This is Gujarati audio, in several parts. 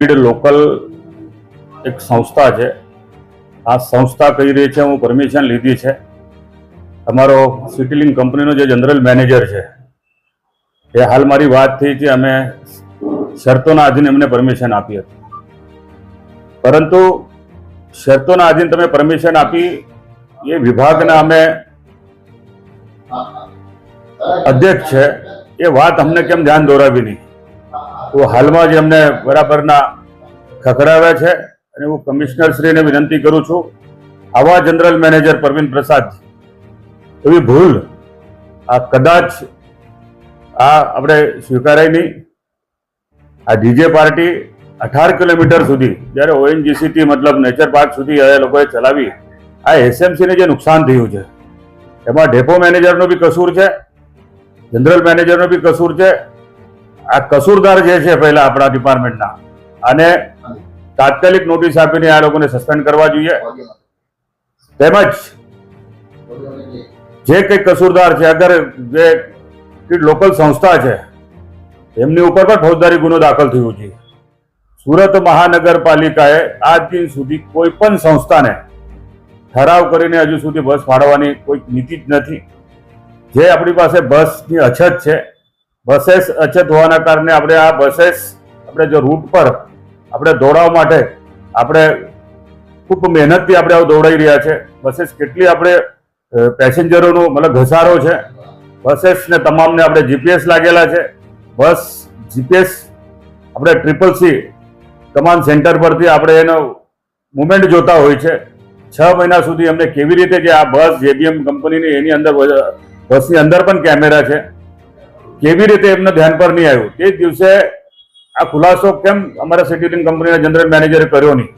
સ્પીડ લોકલ એક સંસ્થા છે. આ સંસ્થા કહી રહી છે, હું પરમિશન લીધી છે. અમારો સિટીલિંગ કંપનીનો જે જનરલ મેનેજર છે, એ હાલ મારી વાત થઈ કે અમે શરતોના આધીન એમને પરમિશન આપી હતી. પરંતુ શરતોના આધીન તમે પરમિશન આપી, એ વિભાગના અમે અધ્યક્ષ છે, એ વાત અમને કેમ ધ્યાન દોરાવી નહીં? તો હાલમાં જ એમને બરાબરના ખખડાવ્યા છે અને હું કમિશનરશ્રીને વિનંતી કરું છું, આવા જનરલ મેનેજર પ્રવીણ પ્રસાદ એવી ભૂલ, આ કદાચ આ આપણે સ્વીકારાય નહીં. આ ડીજે પાર્ટી અઢાર કિલોમીટર સુધી, જ્યારે ઓએનજીસીથી મતલબ નેચર પાર્ક સુધી એ લોકોએ ચલાવી, આ એસએમસીને જે નુકસાન થયું છે, એમાં ડેપો મેનેજરનો બી કસૂર છે, જનરલ મેનેજરનો બી કસૂર છે આ કસૂરદાર જે છે પહેલા આપણા ડિપાર્ટમેન્ટના અને તાત્કાલિક નોટિસ આપીને આ લોકોને સસ્પેન્ડ કરવા જોઈએ. તેમજ જે કંઈ કસૂરદાર છે, અગર જે લોકલ સંસ્થા છે, એમની ઉપર પણ ફોજદારી ગુનો દાખલ થયો છે. સુરત મહાનગરપાલિકાએ આજ દિન સુધી કોઈ પણ સંસ્થાને ઠરાવ કરીને હજુ સુધી બસ ફાળવવાની કોઈ નીતિ જ નથી. જે આપણી પાસે બસની અછત છે બસેસ અછત હોવાના કારણે આપણે આ બસેસ આપણે જો રૂટ પર આપણે દોડાવવા માટે આપણે ખૂબ મહેનતથી આપણે આવું દોડાઈ રહ્યા છે. બસેસ કેટલી આપણે પેસેન્જરોનો મતલબ ઘસારો છે. બસેસને તમામને આપણે જીપીએસ લાગેલા છે. બસ જીપીએસ આપણે ટ્રિપલ સી કમાન્ડ સેન્ટર પરથી આપણે એનો મુવમેન્ટ જોતા હોય છે. છ મહિના સુધી અમને કેવી રીતે કે આ બસ જેબીએમ કંપનીની એની અંદર બસની અંદર પણ કેમેરા છે. કેવી રીતે એમને ધ્યાન પર નહીં આવ્યું? તે દિવસે આ ખુલાસો કેમ અમારા સિક્યુરિટી કંપનીના જનરલ મેનેજરે કર્યો નહીં?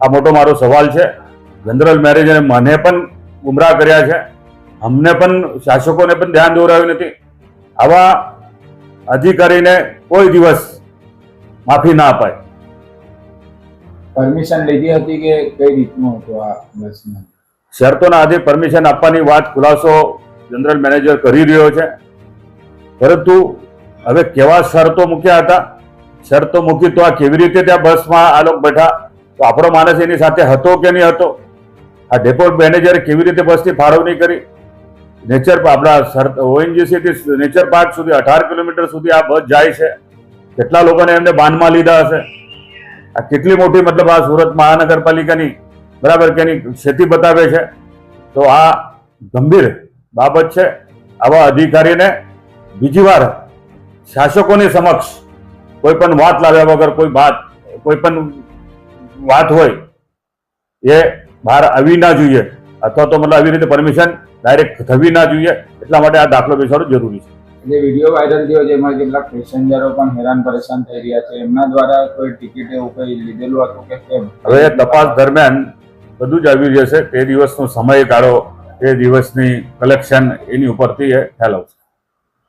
આ મોટો મારો સવાલ છે. જનરલ મેનેજરે મને પણ ગુમરાહ કર્યા છે. અમને પણ શાસકોને પણ ધ્યાન દોરાવ્યું નથી. આવા અધિકારીને કોઈ દિવસ માફી ના અપાય. પરમિશન લીધી હતી કે કઈ રીતનું હતું આ બસમાં? શરતોના આધે પરમિશન આપવાની વાત ખુલાસો જનરલ મેનેજર કરી રહ્યો છે. પરંતુ હવે કેવા શરતો મૂક્યા હતા? શરતો મૂકી તો આ કેવી રીતે ત્યાં બસમાં આ લોકો બેઠા? તો આપણો માણસ એની સાથે હતો કે નહીં હતો? આ ડેપોર્ટ મેનેજરે કેવી રીતે બસની ફાળવણી કરી? નેચર આપણા ઓએનજીસી થી નેચર પાર્ક સુધી, અઢાર કિલોમીટર સુધી આ બસ જાય છે. કેટલા લોકોને એમને બાંધમાં લીધા હશે? આ કેટલી મોટી મતલબ આ સુરત મહાનગરપાલિકાની, બરાબર, કે એની ક્ષતિ બતાવે છે? તો આ ગંભીર બાબત છે. આવા અધિકારીને બીજી વાર શાસકોની સમક્ષ કોઈ પણ વાત લાવ્યા વગર કોઈ વાત કોઈ પણ વાત હોય એ બહાર આવી ના જોઈએ. અથવા તો મતલબ આવી રીતે પરમિશન ડાયરેક્ટ થવી ના જોઈએ. એટલા માટે આ દાખલો બેસાડો જરૂરી છે. જે વીડિયો વાયરલ થયો છે એમાં કેટલાક પેસેન્જરો પણ હેરાન પરેશાન થઈ રહ્યા છે. એમના દ્વારા કોઈ ટિકિટ એવું કઈ લીધેલું હતું કે કેમ? હવે તપાસ દરમિયાન બધું જ આવી જશે તે દિવસનો સમયગાળો તે દિવસની કલેક્શન એની ઉપરથી એ ખ્યાલ આવશે.